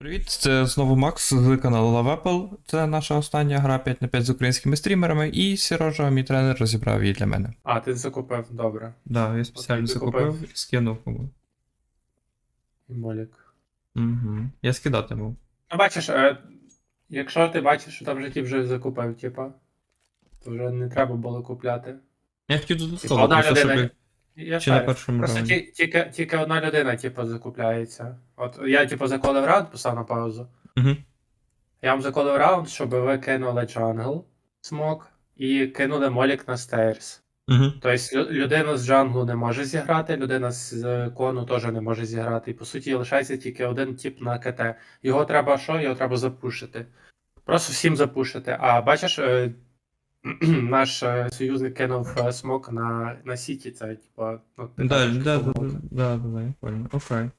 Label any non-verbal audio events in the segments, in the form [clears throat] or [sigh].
Привіт, це знову Макс з каналу Love Apple. Це наша остання гра 5 на 5 з українськими стрімерами, і Сережа, мій тренер, розібрав її для мене. А, ти закупив, добре. Да, я спеціально Окей, закупив закупив. і скинув кому. Молік. Угу. Я скидатиму. Ну, бачиш, е, якщо ти бачиш, що там вже ті вже закупив, типа, то вже не треба було купляти. Я хотів Типа, додатково, одна просто людина. щоб... Я Чи на шарю. першому Просто раунді? ті, тільки, тільки одна людина, типу, закупляється. От я, типу, заколив раунд, писав на паузу. Угу. Я вам заколив раунд, щоб ви кинули джангл, смок, і кинули молік на стейрс. Угу. Тобто лю- людина з джанглу не може зіграти, людина з е, кону теж не може зіграти. І по суті лишається тільки один тип на КТ. Його треба що? Його треба запушити. Просто всім запушити. А бачиш, е, [clears throat] наш е, союзник кинув е, смок на, на Сіті, це типа. Ну, Да, да, да, да, да, я понял. Окей.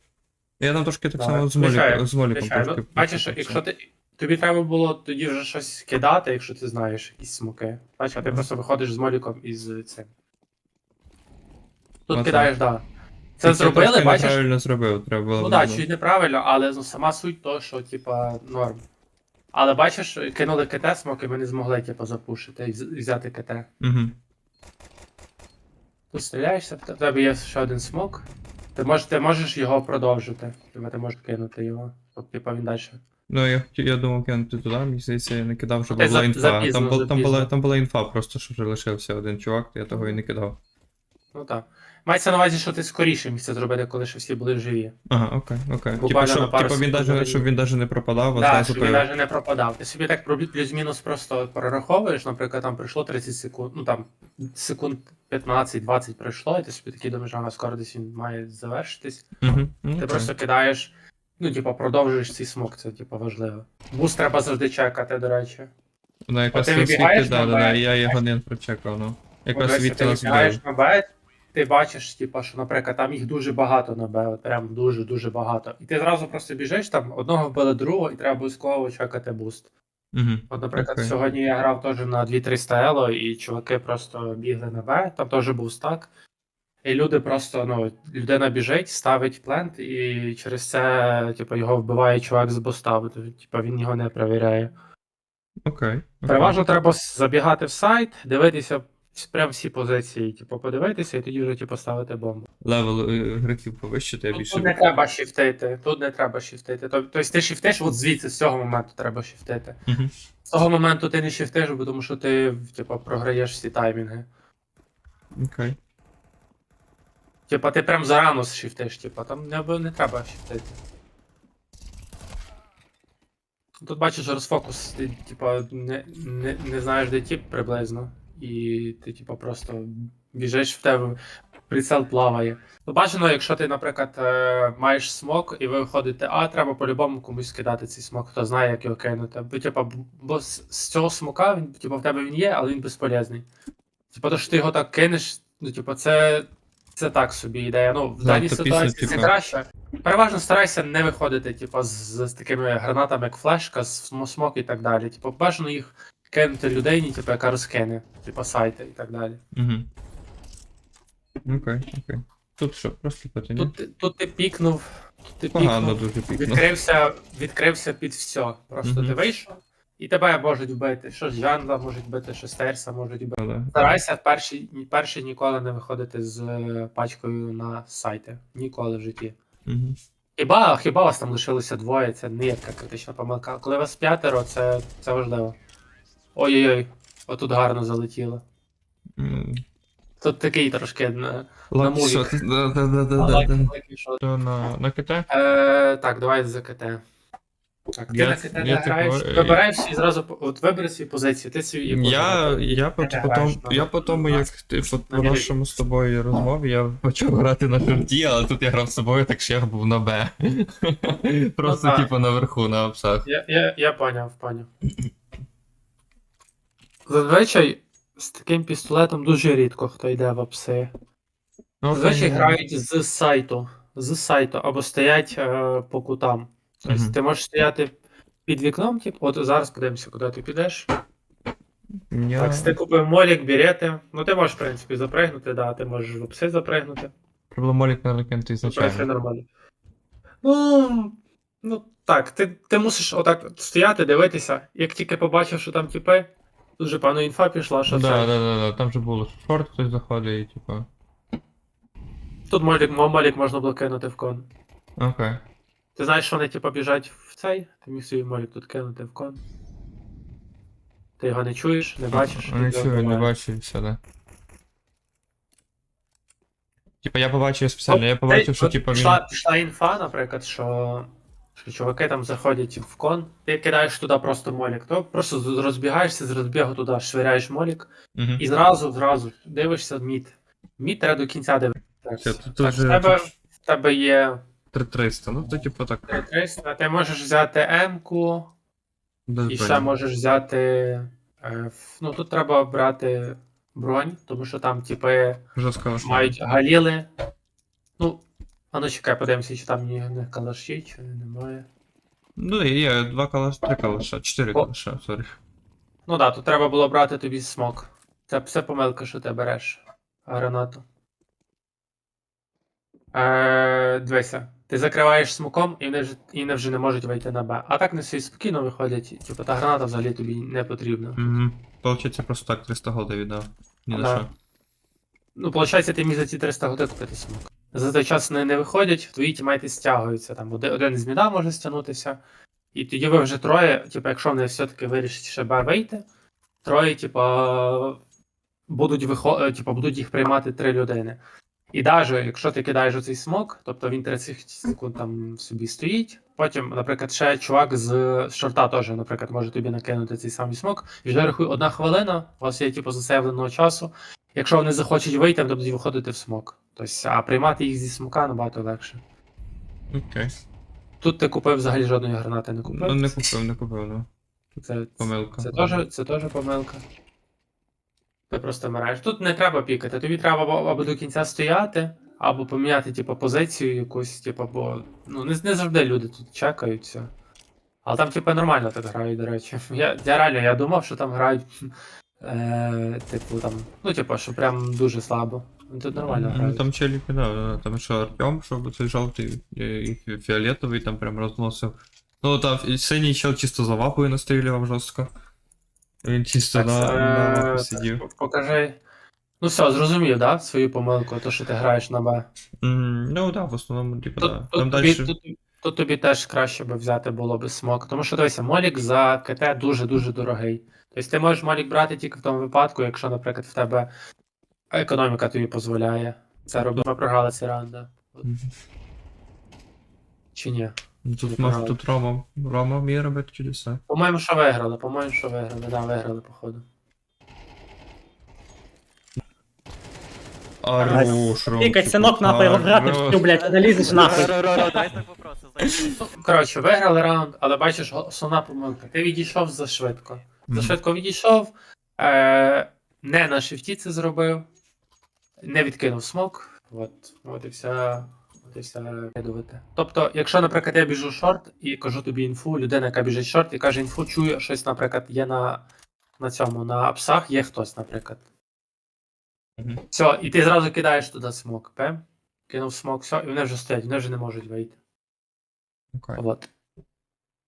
Я там трошки так само з моліком, з моліком трошки. Ну, Бачиш, якщо ти. Тобі треба було тоді вже щось кидати, якщо ти знаєш якісь смоки. Бачиш, а ти просто виходиш з моліком і з цим. Тут кидаєш, так. Да. Це зробили, бачиш. неправильно зробив, треба було. Ну так, чуть неправильно, але ну, сама суть то, що, типа, норм. Але бачиш, кинули КТ смок, і ми не змогли, типу, запушити і взяти КТ. Мгм. Тут стріляєшся, в тебе є ще один смок. Ти можеш, ти можеш його продовжити. Типа, ти можеш кинути його. Типа, він далі. Ну, я, я думав кинути туди, мені здається, я не кидав, щоб була за- інфа. запізно, там, там, була, там була інфа, просто що вже лишився один чувак, то я того і не кидав. Ну так. Мається на увазі, що ти скоріше міг це зробити, коли ще всі були живі. Ага, окей, окей. Типа, щоб, на він даже, щоб він даже не пропадав, а Так, зразу щоб він навіть не пропадав. Ти собі так плюс-мінус просто перераховуєш, наприклад, там пройшло 30 секунд, ну там секунд 15-20 пройшло, і ти собі такий думаєш, ага, скоро десь він має завершитись. Угу. Ти просто кидаєш, ну, типа, продовжуєш цей смок, це типа важливо. Буст треба завжди чекати, до речі. Вона якраз ти світ, вибігаєш да, на да, да, я його не прочекав, ну. Якраз Ось, ти нас вибігаєш на Б, ти бачиш, типа, що, наприклад, там їх дуже багато на Б, прям дуже-дуже багато. І ти зразу просто біжиш, там одного вбили другого, і треба обов'язково чекати буст. Угу. От, наприклад, Окей. сьогодні я грав теж на 2300 ело, і чуваки просто бігли на Б, там теж був стак. І люди просто, ну, людина біжить, ставить плент, і через це, типу, його вбиває чувак з буста, бо, типу, він його не перевіряє. Окей. окей. Переважно треба забігати в сайт, дивитися прям всі позиції, типу, подивитися, і тоді вже, типу, ставити бомбу. Левел е, гравців повищити, я Тут, більше. тут не треба шіфтити, тут не треба шіфтити. Тобто ти шіфтиш от звідси, з цього моменту треба шіфтити. Мгм. З того моменту ти не шіфтиш, бо тому що ти, типу, програєш всі таймінги. Окей. Типа ти прям зарано шіфтиш, типа, там не, не треба шіфтити. Тут бачиш розфокус, ти типа не, не, не знаєш, де тип приблизно. І ти, типа, просто біжиш в тебе, прицел плаває. Ну, бажано, якщо ти, наприклад, е, маєш смок і ви виходите, а треба по-любому комусь скидати цей смок, хто знає, як його кинути. Бо, типа, б- бо з, цього смока, він, типа, в тебе він є, але він безполезний. Типа, то, що ти його так кинеш, ну, типа, це. Це так собі ідея. Ну, в даній ситуації це краще. Переважно старайся не виходити, типу, з, з такими гранатами, як флешка, смок і так далі. Типу, бажано їх кинути людині, типу, яка розкине, типу, сайти і так далі. Угу. Окей, окей. Тут що, просто питання? Тут, ти- тут ти пікнув, тут ти Погано пікнув, дуже пікно. відкрився, відкрився під все. Просто Мгм. ти вийшов, і тебе можуть вбити. Що з Жанла можуть вбити, що з Терса можуть вбити. Да. Старайся перший, ні- перший ніколи не виходити з е, пачкою на сайти. Ніколи в житті. Угу. Хіба, хіба вас там лишилося двоє, це не є така критична помилка. Коли вас п'ятеро, це, це важливо. Ой-ой-ой, отут гарно залетіло. Тут такий трошки на, Ладно, мувік. що ти? Да, да, да, да, да, да. лайк, і що. То на, на КТ? Е, так, давай за КТ. Так, ти Я- на КТ не я граєш, типу, вибираєш і зразу по- от вибери свою позицію. Ти свій Я, я, по, граєш тому, я по тому, на- як ти по, по на нашому з тобою розмові, я почав грати на шорті, але тут я грав з собою, так що я був на Б. Просто, так. типу, наверху, на апсах. Я, я, я поняв, поняв. Зазвичай з таким пістолетом дуже рідко хто йде в апси. Ну, Зазвичай грають з сайту. З сайту або стоять е, по кутам. Тобто Мгм. ти можеш стояти під вікном, типу, от зараз подивимося, куди ти підеш. Я... Так, ти купив молік, берети. Ну ти можеш, в принципі, запригнути, да, ти можеш в апси запригнути. Проблемолік на ракети Це все ізначально. нормально. Ну. Ну так, ти, ти мусиш отак стояти, дивитися. Як тільки побачив, що там тіпи, тут же певно інфа пішла, що да, це. да, да, да. Там же було що шорт хтось заходить, і типу. Тут молік, молік можна було кинути в кон. Окей. Ти знаєш, що вони типу біжать в цей, ти міг свій молік тут кинути в кон. Ти його не чуєш, не бачиш. Не чую, не бачу і все, да. Типа я побачив спеціально, я побачив, що типа він. пішла, пішла інфа, наприклад, що, що чуваки там заходять в кон, ти кидаєш туди просто молік, то просто розбігаєшся з розбігу туди, швиряєш молік, Мгм. і зразу, зразу дивишся мід. Мід треба до кінця дивитися. Так, в, тебе, в тебе є 3300, ну то типу так. 300, ти можеш взяти М-ку, без і ще можеш взяти. Е, ну тут треба брати бронь, тому що там, типи, Жорстко мають галіли. Ну, а ну чекай, подивимося, чи там ні, не калаші, чи немає. Ну, є, два калаша, три калаша, чотири О. калаша, сорі. Ну так, да, тут треба було брати тобі смок. Це все помилка, що ти береш гранату. Е, дивися, ти закриваєш смоком, і вони, вже, і вони вже не можуть вийти на Б. А так не собі спокійно виходять, типу, та граната взагалі тобі не потрібна. Угу. Получиться просто так 300 голди віддав. Ні на що. Ну, виходить, ти міг за ці 300 годин купити смок. За той час вони не виходять, твої тімейти стягуються. Там один, з міда може стягнутися. І тоді ви вже троє, типу, якщо вони все-таки вирішать ще Б вийти, троє, типу, будуть вихо... е, типу, будуть їх приймати три людини. І навіть якщо ти кидаєш оцей смок, тобто він 30 секунд там собі стоїть. Потім, наприклад, ще чувак з шорта теж, наприклад, може тобі накинути цей самий смок. Вже рахуй одна хвилина, у вас є типу засейвленого часу. Якщо вони захочуть вийти, вони будуть виходити в смок. Тобто, а приймати їх зі смока набагато легше. Окей. Тут ти купив взагалі жодної гранати не купив. Ну не купив, не купив, ну. Це, Помилка. це, теж, це теж помилка. Ти просто вмираєш. Тут не треба пікати. Тобі треба або, або до кінця стояти, або поміняти, типу, позицію якусь, типу, бо ну, не, не завжди люди тут чекаються. Але там, типу, нормально так грають, до речі. [laughs] Я, я реально я думав, що там грають. Е, типу там. Ну, типу, що прям дуже слабо. Ну, Тут нормально Ну, грають. там челік, да, да, там що Артем, щоб цей жовтий і, і фіолетовий там прям розносив. Ну там синій чел чисто за вапою настрілював жорстко. Він чисто Так, на, е, на так, сидів. Покажи. Ну все, зрозумів, да? Свою помилку, то, що ти граєш на Б. М, Ну да, в основному, типу, да. Там тобі, далі. тут, тут тобі теж краще би взяти було би смок. Тому що дивися, молік за КТ дуже-дуже дорогий. Тобто ти можеш молік брати тільки в тому випадку, якщо, наприклад, в тебе економіка тобі дозволяє. Це робити. Ми програли цей раунд. Чи ні? Ну, Тут може тут Рома. Рома вміє робити чудеса. По-моєму, що виграли, по-моєму, що виграли, да, виграли, походу. Хорош, синок нахуй, його грати всю, блядь, не лізеш нахуй. Дай. Коротше, виграли раунд, але бачиш, основна помилка. Ти відійшов зашвидко. Мгм. Зашвидко відійшов, е, не на шифті це зробив, не відкинув смок. От, от і вся. От і вся рядувати. Тобто, якщо, наприклад, я біжу шорт і кажу тобі інфу, людина, яка біжить шорт, і каже інфу, чує щось, наприклад, є на, на цьому, на апсах, є хтось, наприклад. Мгм. Все, і ти зразу кидаєш туди смок, пем? Кинув смок, все, і вони вже стоять, вони вже не можуть вийти. Окей. От.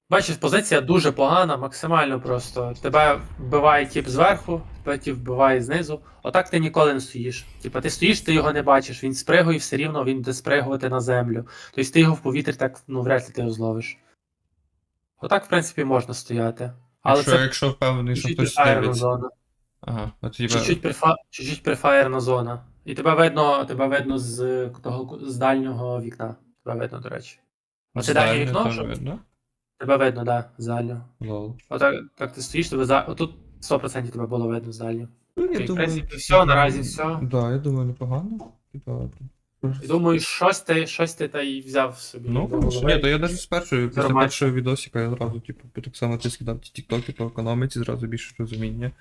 Бачиш, позиція дуже погана, максимально просто. Тебе вбиває тип зверху, тебе тип вбиває знизу. Отак ти ніколи не стоїш. Типа ти стоїш, ти його не бачиш, він спригує все рівно, він буде спригувати на землю. Тобто ти його в повітрі так, ну, вряд ли ти його зловиш. Отак, в принципі, можна стояти. Але якщо, це якщо впевнений, що хтось зона. Ага, от типа. Чуть-чуть префа... чуть-чуть префаєрна зона. І тебе видно, тебе видно з того з дальнього вікна. Тебе видно, до речі. Оце дальнє вікно, що? видно? Тебе видно, да, з дальнього. Лол. Отак так ти стоїш, тебе за. Отут 100% тебе було видно з дальнього. Ну, І, в принципі, все, наразі все. Да, я думаю, непогано. Типа. І думаю, щось ти, щось ти та й взяв собі. Ну, до голови. ні, то я навіть з першої, після Нормально. першого відосика я зразу, типу, так само ти скидав ті тіктоки по економіці, зразу більше розуміння.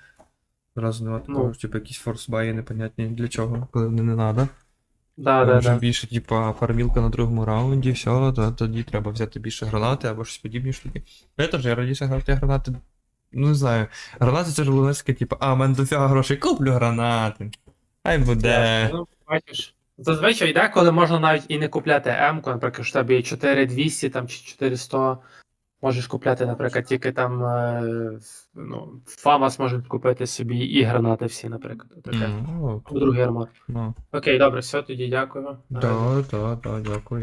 Зразу нема такого, Ну. типу, якісь форсбаї непонятні для чого, коли вони не треба. Да, да, Вже да. більше, типу, фармілка на другому раунді, все, то, тоді треба взяти більше гранати або щось подібні штуки. Я теж, я раніше грав ті гранати. Ну не знаю. Гранати це ж було таке, типу, а, в мене дофіга грошей, куплю гранати. Хай буде. Ну, бачиш, Зазвичай йде, коли можна навіть і не купляти М-ку, наприклад, що в тебе є 4200 там, чи 400. Можеш купляти, наприклад, тільки там е, ну, Фамас може купити собі і гранати всі, наприклад. Таке. У другий армор. ну. Окей, добре, все, тоді дякую. Так, так, так, дякую.